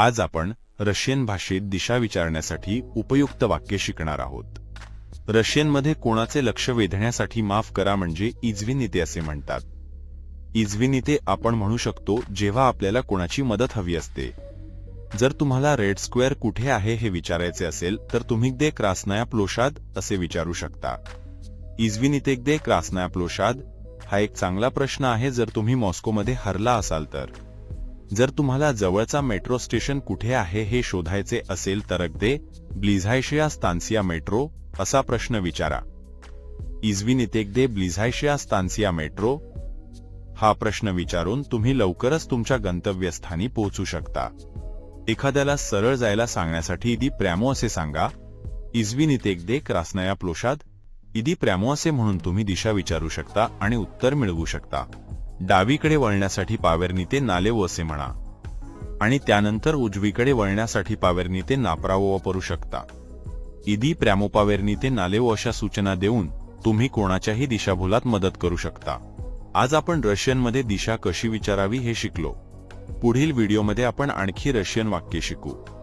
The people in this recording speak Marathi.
आज आपण रशियन भाषेत दिशा विचारण्यासाठी उपयुक्त वाक्य शिकणार आहोत. रशियनमध्ये कोणाचे लक्ष वेधण्यासाठी माफ करा म्हणजे इजविनिते असे म्हणतात. इजविनिते आपण म्हणू शकतो जेव्हा आपल्याला कोणाची मदत हवी असते. जर तुम्हाला रेड स्क्वेअर कुठे आहे हे विचारायचे असेल तर तुम्ही दे क्रासनाया प्लोशाद असे विचारू शकता. इजविनितेक दे क्रासनाया प्लोशाद? हा एक चांगला प्रश्न आहे जर तुम्ही मॉस्कोमध्ये हरला असाल तर. जर तुम्हाला जवळचा मेट्रो स्टेशन कुठे आहे हे शोधायचे असेल तर अगदे ब्लिझायशिया स्तान्सिया मेट्रो असा प्रश्न विचारा. इजविनितेगदे ब्लिझायशिया स्तान्सिया मेट्रो? हा प्रश्न विचारून तुम्ही लवकरच तुमच्या गंतव्यस्थानी पोहोचू शकता. एखाद्याला सरळ जायला सांगण्यासाठी इदी प्रॅमो असे सांगा. इजविनितेगदे क्रासनया प्लोशाद इदी प्रॅमो असे म्हणून तुम्ही दिशा विचारू शकता आणि उत्तर मिळवू शकता. डावीकडे वळण्यासाठी पावेरनी ते नालेवो असे म्हणा. आणि त्यानंतर उजवीकडे वळण्यासाठी पावेरनी ते नापरावो वापरू शकता. इदी प्रॅमो पावेरनी ते नालेवो अशा सूचना देऊन तुम्ही कोणाच्याही दिशाभूलात मदत करू शकता. आज आपण रशियनमध्ये दिशा कशी विचारावी हे शिकलो. पुढील व्हिडिओमध्ये आपण आणखी रशियन वाक्य शिकू.